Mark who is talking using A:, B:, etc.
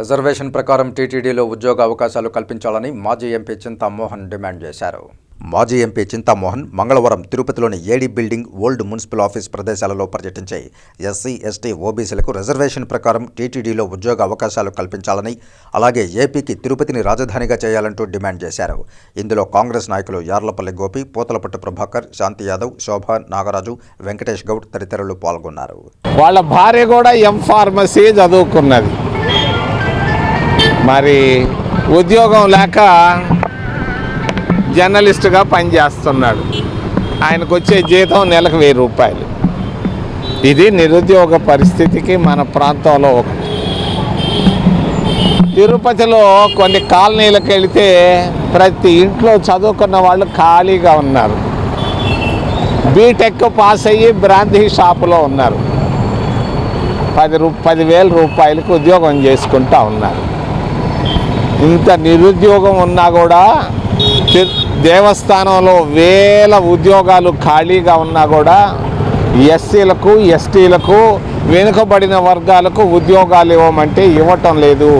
A: Reservation ప్రకారం టీటీడీలో ఉద్యోగ అవకాశాలు కల్పించాలని మాజీ ఎంపీ చింతామోహన్ డిమాండ్ చేశారు. మాజీ ఎంపీ చింతామోహన్ మంగళవారం తిరుపతిలోని AD building old municipal office ప్రదేశాలలో పర్యటించి ఎస్సీ ఎస్టీ ఓబీసీలకు రిజర్వేషన్ ప్రకారం టీటీడీలో ఉద్యోగ అవకాశాలు కల్పించాలని అలాగే ఏపీకి తిరుపతిని రాజధానిగా చేయాలంటూ డిమాండ్ చేశారు. ఇందులో కాంగ్రెస్ నాయకులు యార్లపల్లి గోపి పూతలపట్టు ప్రభాకర్ శాంతి యాదవ్ శోభ నాగరాజు వెంకటేష్ గౌడ్ తదితరులు పాల్గొన్నారు.
B: వాళ్ళ భార్య కూడా ఎం ఫార్మసీ చదువుకున్నది. మరి ఉద్యోగం లేక జర్నలిస్టుగా పనిచేస్తున్నాడు. ఆయనకు వచ్చే జీతం నెలకు వెయ్యి రూపాయలు. ఇది నిరుద్యోగ పరిస్థితికి మన ప్రాంతంలో ఒకటి. తిరుపతిలో కొన్ని కాలనీలకు వెళితే ప్రతి ఇంట్లో చదువుకున్న వాళ్ళు ఖాళీగా ఉన్నారు. బీటెక్ పాస్ అయ్యి బ్రాంతి షాపులో ఉన్నారు. పది రూ పదివేల రూపాయలకు ఉద్యోగం చేసుకుంటా ఉన్నారు. ఇంత నిరుద్యోగం ఉన్నా కూడా దేవస్థానంలో వేల ఉద్యోగాలు ఖాళీగా ఉన్నా కూడా ఎస్సీలకు ఎస్టీలకు వెనుకబడిన వర్గాలకు ఉద్యోగాలు ఇవ్వమంటే ఇవ్వటం లేదు.